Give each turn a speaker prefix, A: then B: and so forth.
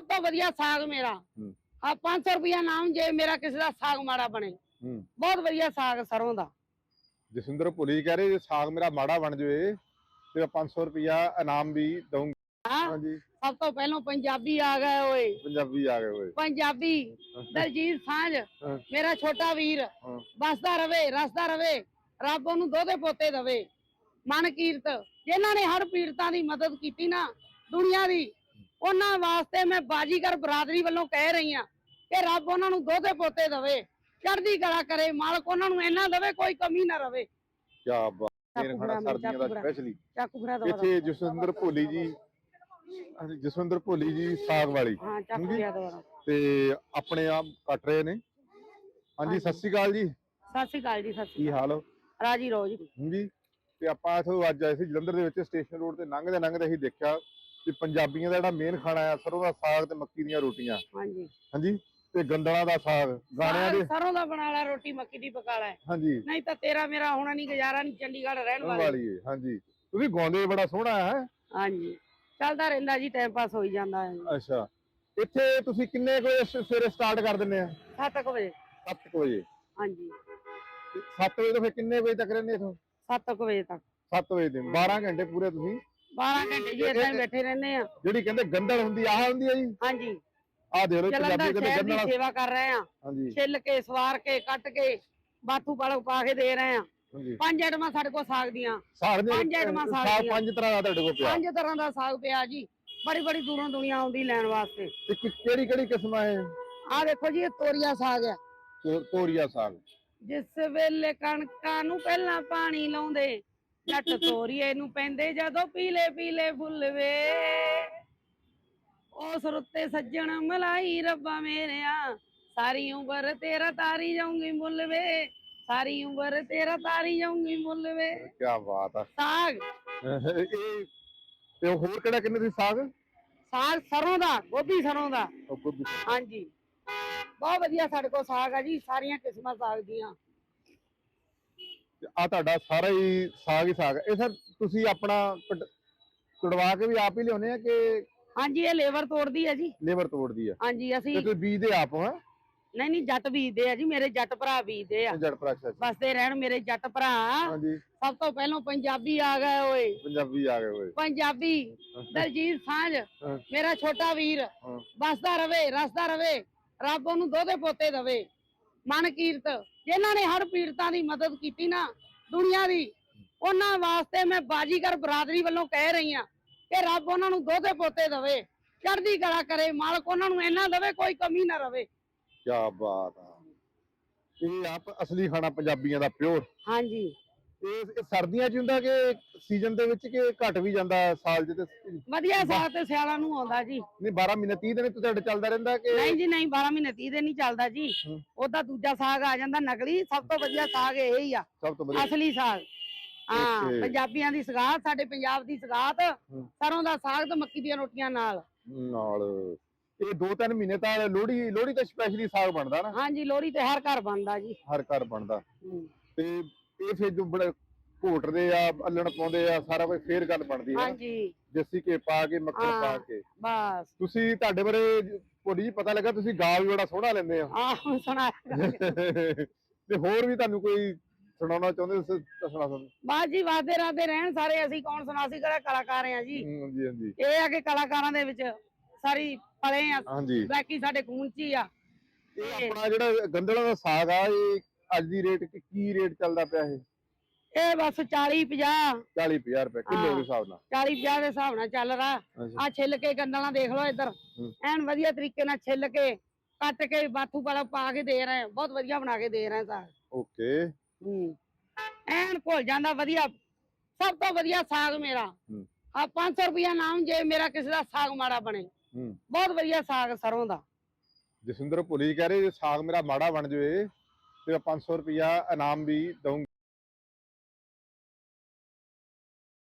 A: ਸਭ ਤੋਂ ਵਧੀਆ ਸਾਗ ਮੇਰਾ। ਆ 500 ਰੁਪਇਆ ਨਾਮ ਜੇ ਮੇਰਾ ਕਿਸੇ ਦਾ ਸਾਗ ਮਾੜਾ ਬਣੇ। ਬਹੁਤ ਵਧੀਆ ਸਾਗ ਸਰੋਂ ਦਾ।
B: ਜਸਵਿੰਦਰ ਭੁੱਲੀ ਕਹਿ ਰਹੇ ਜੇ ਸਾਗ ਮੇਰਾ ਮਾੜਾ ਬਣ ਜਾਵੇ ਤੇ 500 ਰੁਪਿਆ ਇਨਾਮ ਵੀ ਦਊਂਗੀ। ਹਾਂਜੀ।
A: ਸਭ ਤੋਂ ਪਹਿਲਾਂ ਪੰਜਾਬੀ ਆ ਗਏ ਓਏ।
B: ਪੰਜਾਬੀ ਆ ਗਏ ਹੋਏ
A: ਪੰਜਾਬੀ। ਦਲਜੀਤ ਸਾਂਝ। ਮੇਰਾ ਛੋਟਾ ਵੀਰ। ਬਸਦਾ ਰਵੇ ਰਸਦਾ ਰਵੇ। ਰੱਬ ਉਹਨੂੰ ਦੋਦੇ ਪੋਤੇ ਦਵੇ। ਮਨ ਕੀਰਤ। ਜਿਨ੍ਹਾਂ ਨੇ ਹਰ ਪੀੜਤਾਂ ਦੀ ਮਦਦ ਕੀਤੀ ਨਾ ਦੁਨੀਆ ਦੀ ਉਹਨਾਂ ਵਾਸਤੇ ਮੈਂ ਬਾਜੀਗਰ ਬਰਾਦਰੀ ਵੱਲੋਂ ਕਹਿ ਰਹੀ ਹਾਂ ਕਿ ਰੱਬ ਉਹਨਾਂ ਨੂੰ ਦੋਦੇ ਪੋਤੇ ਦਵੇ ਚੜ੍ਹਦੀ ਕਲਾ ਕਰੇ ਮਾਲਕ ਉਹਨਾਂ ਨੂੰ ਇੰਨਾ ਦਵੇ ਕੋਈ ਕਮੀ ਨਾ ਰਵੇ।
B: ਕੀ ਬਾਤ ਮੇਰੇ
A: ਚਾਕੂ
B: ਖਾਣਾ
A: ਫੜਾ
B: ਸਰਦੀਆਂ ਦਾ। ਸਪੈਸ਼ਲੀ
A: ਦੋ
B: ਇੱਥੇ ਜਸਵਿੰਦਰ ਭੋਲੀ ਜੀ ਜਸਵਿੰਦਰ ਭੋਲੀ ਜੀ ਸਾਗ ਵਾਲੀ।
A: ਹਾਂ ਚਾਕੂ
B: ਹਾਂਜੀ।
A: ਫੜਾ ਦੋ
B: ਤੇ ਆਪਣੇ ਆਪ ਕੱਟ ਰਹੇ ਨੇ। ਹਾਂਜੀ ਸਤਿ ਸ਼੍ਰੀ ਅਕਾਲ ਜੀ।
A: ਸਤਿ ਸ਼੍ਰੀ ਅਕਾਲ ਜੀ ਸਤਿ ਸ਼੍ਰੀ
B: ਕੀ ਹਾਲ ਹੋ?
A: ਰਾਜੀ ਰੋ ਜੀ।
B: ਤੇ ਆਪਾਂ ਇਥੋਂ ਅੱਜ ਆਏ ਸੀ ਜਲੰਧਰ ਦੇ ਵਿੱਚ ਸਟੇਸ਼ਨ ਰੋਡ ਤੇ ਲੰਘਦੇ ਲੰਘਦੇ ਅਸੀਂ ਦੇਖਿਆ ਕਿ ਪੰਜਾਬੀਆਂ ਦਾ ਜਿਹੜਾ ਮੇਨ ਖਾਣਾ ਆ ਸਰੋਂ ਦਾ ਸਾਗ ਤੇ ਮੱਕੀ ਦੀਆਂ ਰੋਟੀਆਂ।
A: ਹਾਂਜੀ।
B: ਹਾਂਜੀ? ਤੇ ਗੰਦਲਾਂ ਦਾ ਸਾਗ ਗਾਣਿਆਂ ਦੇ
A: ਸਰੋਂ ਦਾ ਬਣਾ ਲੈ ਰੋਟੀ ਮੱਕੀ ਦੀ ਪਕਾ ਲੈ
B: ਹਾਂਜੀ।
A: ਨਹੀਂ ਤਾਂ ਤੇਰਾ ਮੇਰਾ ਹੋਣਾ ਨਹੀਂ ਗੁਜ਼ਾਰਾ ਨਹੀਂ ਚੰਡੀਗੜ੍ਹ ਰਹਿਣ ਵਾਲੇ।
B: ਹੈ ਹਾਂਜੀ। ਤੁਸੀਂ ਗਾਉਂਦੇ ਬੜਾ ਸੋਹਣਾ ਹੈ
A: ਹਾਂਜੀ। ਚੱਲਦਾ ਰਹਿੰਦਾ ਜੀ ਟਾਈਮ ਪਾਸ ਹੋਈ ਜਾਂਦਾ ਹੈ
B: ਅੱਛਾ। ਇੱਥੇ ਤੁਸੀਂ ਕਿੰਨੇ ਵਜੇ ਸਵੇਰੇ ਸਟਾਰਟ ਕਰ ਦਿੰਦੇ ਆ?
A: 7 ਵਜੇ।
B: 7 ਵਜੇ।
A: ਹਾਂਜੀ।
B: 7 ਵਜੇ ਤੋਂ ਫਿਰ ਕਿੰਨੇ ਵਜੇ ਤੱਕ ਰਹਿੰਦੇ ਇਥੋਂ?
A: 7 ਵਜੇ ਤੱਕ।
B: 7 ਵਜੇ ਦੇ 12 ਘੰਟੇ ਪੂਰੇ ਤੁਸੀਂ?
A: 12 ਘੰਟੇ ਜੀ ਹੀ ਬੈਠੇ ਰਹਿੰਦੇ ਆ।
B: ਜਿਹੜੀ ਕਹਿੰਦੇ ਗੰਦਲ ਹੁੰਦੀ ਆਹ ਹੁੰਦੀ ਹੈ ਜੀ?
A: ਹਾਂਜੀ।
B: ਆਹ ਦੇਖ ਲਓ ਪੰਜਾਬੀ ਕਹਿੰਦੇ
A: ਸ਼ਹਿਰ ਦੀ
B: ਗੰਦਲ
A: ਸੇਵਾ ਕਰ ਰਹੇ ਆ।
B: ਹਾਂਜੀ।
A: ਛਿੱਲ ਕੇ ਸਵਾਰ ਕੇ ਕੱਟ ਕੇ ਬਾਥੂ ਪਾਲਕ ਪਾ ਕੇ ਦੇ ਰਹੇ ਆ।
B: ਹਾਂਜੀ।
A: ਪੰਜ ਆਈਟਮਾਂ ਸਾਡੇ ਕੋਲ ਸਾਗ ਦੀਆਂ।
B: ਸਾਗ ਦੇ
A: ਪੰਜ ਆਈਟਮਾਂ ਸਾਗ
B: ਸਾਗ
A: ਦੀਆਂ।
B: ਪੰਜ ਤਰ੍ਹਾਂ ਦਾ ਤੁਹਾਡੇ ਕੋਲ ਪਿਆ।
A: ਪੰਜ ਤਰ੍ਹਾਂ ਦਾ ਸਾਗ ਪਿਆ ਜੀ। ਬੜੀ ਬੜੀ ਦੂਰੋਂ ਦੁਨੀਆ ਆਉਂਦੀ ਲੈਣ ਵਾਸਤੇ।
B: ਤੇ ਕਿ- ਕਿਹੜੀ ਕਿਹੜੀ ਕਿਸਮਾਂ ਹੈ
A: ਆਹ ਦੇਖੋ ਜੀ ਇਹ ਤੋਰੀਆ ਸਾਗ ਆ
B: ਤੋਰੀਆ ਸਾਗ।
A: ਜਿਸ ਵੇਲੇ ਕਣਕਾਂ ਨੂੰ ਪਹਿਲਾਂ ਪਾਣੀ ਲਾਉਂਦੇ ਜੱਟ ਤੋਰੀਏ ਨੂੰ ਪੈਂਦੇ ਜਦੋਂ ਪੀਲੇ ਪੀਲੇ ਫੁੱਲ ਵੇ। ਉਸ ਰੁੱਤੇ ਸੱਜਣ ਮਲਾਈ ਰੱਬਾ ਮੇਰਿਆ। ਸਾਰੀ ਉਮਰ ਤੇਰਾ ਤਾਰੀ ਜਾਊਂਗੀ ਮੁੱਲ ਵੇ। ਸਾਰੀ ਉਮਰ ਤੇਰਾ ਤਾਰੀ ਜਾਊਂਗੀ ਮੁੱਲ ਵੇ।
B: ਕੀ ਬਾਤ ਆ।
A: ਸਾਗ।
B: ਇਹ ਤੇ ਹੋਰ ਕਿਹੜਾ ਕਿੰਨੇ ਦੀ ਸਾਗ?
A: ਸਾਗ ਸਰੋਂ ਦਾ ਗੋਭੀ ਸਰੋਂ ਦਾ। ਹਾਂਜੀ। ਬਹੁਤ ਵਧੀਆ ਸਾਡੇ ਕੋਲ ਸਾਗ ਆ ਜੀ ਸਾਰੀਆਂ ਕਿਸਮਾਂ ਸਾਗ ਦੀਆਂ।
B: ਆ ਤੁਹਾਡਾ ਸਾਰਾ ਹੀ ਸਾਗ ਹੀ ਸਾਗ ਹੈ। ਇਹ ਸਰ ਤੁਸੀਂ ਆਪਣਾ ਕਟ- ਕੇ ਵੀ ਆਪ ਹੀ ਲਿਆਉਨੇ ਆ ਕਿ
A: ਹਾਂਜੀ ਇਹ ਲੇਬਰ ਤੋੜਦੀ ਆ ਜੀ।
B: ਲੇਬਰ ਤੋੜਦੀ ਆ?
A: ਹਾਂਜੀ ਅਸੀਂ
B: ਤੇ ਤੁਸੀਂ ਬੀਜਦੇ ਆਪ ਹੋ ਹੈਂ?
A: ਨਹੀਂ ਨਹੀਂ ਜੱਟ ਬੀਜਦੇ ਆ ਜੀ ਮੇਰੇ ਜੱਟ ਭਰਾ ਬੀਜਦੇ ਆ।
B: ਜੜ ਪ੍ਰੈਸ
A: ਬਸਦੇ ਰਹਿਣ ਮੇਰੇ ਜੱਟ ਭਰਾ।
B: ਹਾਂਜੀ।
A: ਸਭ ਤੋਂ ਪਹਿਲਾਂ ਪੰਜਾਬੀ ਆ ਗਏ ਓਏ।
B: ਪੰਜਾਬੀ ਆ ਗਏ ਹੋਏ
A: ਪੰਜਾਬੀ ਦਲਜੀਤ ਸਾਂਝ
B: ਹਾਂ।
A: ਮੇਰਾ ਛੋਟਾ ਵੀਰ।
B: ਹਾਂ।
A: ਬਸਦਾ ਰਵੇ ਰਸਦਾ ਰਵੇ ਰੱਬ ਉਹਨੂੰ ਦੋਦੇ ਪੋਤੇ ਦਵੇ। ਮਨ ਕੀਰਤ। ਜਿਨ੍ਹਾਂ ਨੇ ਹਰ ਪੀੜਤਾਂ ਦੀ ਮਦਦ ਕੀਤੀ ਨਾ ਦੁਨੀਆ ਦੀ। ਉਹਨਾਂ ਵਾਸਤੇ ਮੈਂ ਬਾਜੀਗਰ ਬਰਾਦਰੀ ਵੱਲੋਂ ਕਹਿ ਰਹੀ ਹਾਂ ਕਿ ਰੱਬ ਉਹਨਾਂ ਨੂੰ ਦੋਦੇ ਪੋਤੇ ਦਵੇ ਚੜ੍ਹਦੀ ਕਲਾ ਕਰੇ ਮਾਲਕ ਉਹਨਾਂ ਨੂੰ ਇੰਨਾ ਦਵੇ ਕੋਈ ਕਮੀ ਨਾ ਰਵੇ।
B: ਕੀ ਬਾਤ ਆ। ਇਹ ਆਪ ਅਸਲੀ ਖਾਣਾ ਪੰਜਾਬੀਆਂ ਦਾ ਪਿਓਰ।
A: ਹਾਂਜੀ।
B: ਇਹ ਇਹ ਸਰਦੀਆਂ 'ਚ ਹੁੰਦਾ ਕਿ ਸੀਜ਼ਨ ਦੇ ਵਿੱਚ ਕਿ ਘਟ ਵੀ ਜਾਂਦਾ ਸਾਲ ਤੇ
A: ਵਧੀਆ ਸਾਗ ਤੇ ਸਿਆਲਾਂ ਨੂੰ ਆਉਂਦਾ ਜੀ।
B: ਨਹੀਂ 12 ਮਹੀਨੇ 30 ਦਿਨ ਤੇ ਤੁਹਾਡੇ ਚੱਲਦਾ ਰਹਿੰਦਾ ਕਿ
A: ਨਹੀਂ ਜੀ ਨਹੀਂ 12 ਮਹੀਨੇ 30 ਦਿਨ ਨਹੀਂ ਚੱਲਦਾ ਜੀ। ਉਹਦਾ ਦੂਜਾ ਸਾਗ ਆ ਜਾਂਦਾ ਨਕਲੀ ਸਭ ਤੋਂ ਵਧੀਆ ਸਾਗ ਇਹ ਹੀ ਆ।
B: ਸਭ ਤੋਂ ਵਧੀਆ।
A: ਅਸਲੀ ਸਾਗ। ਹਾਂ. ਪੰਜਾਬੀਆਂ ਦੀ ਸਗਾਤ ਸਾਡੇ ਪੰਜਾਬ ਦੀ ਸਗਾਤ। ਸਰੋਂ ਦਾ ਸਾਗ ਤੇ ਮੱਕੀ ਦੀਆਂ ਰੋਟੀਆਂ ਨਾਲ।
B: ਨਾਲ। ਇਹ ਦੋ ਤਿੰਨ ਮਹੀਨੇ ਤਾਂ ਲੋਹੜੀ ਲੋਹੜੀ ਤਾਂ ਸਪੈਸ਼ਲੀ ਸਾਗ ਬਣਦਾ ਨਾ।
A: ਹਾਂਜੀ ਲੋਹੜੀ ਤੇ ਹਰ ਘਰ ਬਣਦਾ ਜੀ।
B: ਹਰ ਘਰ ਬਣਦਾ। ਤੇ ਇਹ ਫਿਰ ਜੋ ਬੜੇ ਘੋਟਦੇ ਆ ਅੱਲਣ ਪਾਉਂਦੇ ਆ ਸਾਰਾ ਕੁਝ ਫੇਰ ਗੱਲ ਬਣਦੀ ਹੈ।
A: ਹਾਂਜੀ।
B: ਦੇਸੀ ਘੇ ਪਾ ਕੇ ਮੱਖਣ। ਪਾ ਕੇ।
A: ਬਸ।
B: ਤੁਸੀਂ ਤੁਹਾਡੇ ਬਾਰੇ ਭੋਲੀ ਜੀ ਪਤਾ ਲੱਗਾ ਤੁਸੀਂ ਗਾ ਵੀ ਬੜਾ ਸੋਹਣਾ ਲੈਂਦੇ ਆ।
A: ਆਹ ਸੁਣਾ।
B: ਤੇ ਹੋਰ ਵੀ ਤੁਹਾਨੂੰ ਕੋਈ ਸੁਣਾਉਣਾ ਚਾਹੁੰਦੇ ਹੋ ਤਾਂ ਸੁਣਾ ਸਕਦੇ
A: ਬਾਸ ਜੀ ਵਾਦੇ ਰਾਦੇ ਰਹਿਣ ਸਾਰੇ ਅਸੀਂ ਕੌਣ ਸੁਣਾ ਸੀ ਕਿਹੜਾ ਕਲਾਕਾਰ ਆ ਜੀ?
B: ਹਾਂਜੀ ਹਾਂਜੀ।
A: ਇਹ ਆ ਕਿ ਕਲਾਕਾਰਾਂ ਦੇ ਵਿੱਚ ਸਾਰੀ ਪਲੇ ਆ।
B: ਹਾਂਜੀ।
A: ਬਾਕੀ ਸਾਡੇ ਖੂਨ ਚ ਹੀ ਆ।
B: ਇਹ ਆਪਣਾ ਜਿਹੜਾ ਗੰਦਲਾਂ ਦਾ ਸਾਗ ਆ ਇਹ ਅੱਜ ਦੀ ਰੇਟ ਕੀ ਰੇਟ ਚੱਲਦਾ ਪਿਆ ਇਹ?
A: ਇਹ ਬਸ 40 50
B: 40 50 ਰੁਪਏ ਕਿਲੋ। ਦੇ ਹਿਸਾਬ ਨਾਲ।
A: 40 50 ਦੇ ਹਿਸਾਬ ਨਾਲ ਚੱਲ ਰਹਾ। ਆ ਛਿੱਲ ਕੇ ਗੰਦਲਾਂ ਦੇਖ ਲਓ ਇੱਧਰ। ਐਨ ਵਧੀਆ ਤਰੀਕੇ ਨਾਲ ਛਿੱਲ ਕੇ ਕੱਟ ਕੇ ਬਾਥੂ ਵਾਲਾ ਪਾ ਕੇ ਦੇ ਰਹੇ। ਬਹੁਤ ਵਧੀਆ ਬਣਾ ਕੇ ਦੇ ਰਹੇ ਸਾਗ।
B: ਓਕੇ।
A: ਐਨ ਭੁੱਲ ਜਾਂਦਾ ਵਧੀਆ। ਸਭ ਤੋਂ ਵਧੀਆ ਸਾਗ ਮੇਰਾ। ਆ 500 ਰੁਪਇਆ ਨਾਮ ਜੇ ਮੇਰਾ ਕਿਸੇ ਦਾ ਸਾਗ ਮਾੜਾ ਬਣੇ। ਬਹੁਤ ਵਧੀਆ ਸਾਗ ਸਰੋਂ ਦਾ।
B: ਜਸਵਿੰਦਰ ਭੁੱਲੀ ਕਹਿ ਰਹੇ ਸਾਗ ਮੇਰਾ ਮਾੜਾ ਬਣ ਜਾਵੇ। ਤੇ 500 ਰੁਪਿਆ ਇਨਾਮ ਵੀ ਦਊਂਗੀ।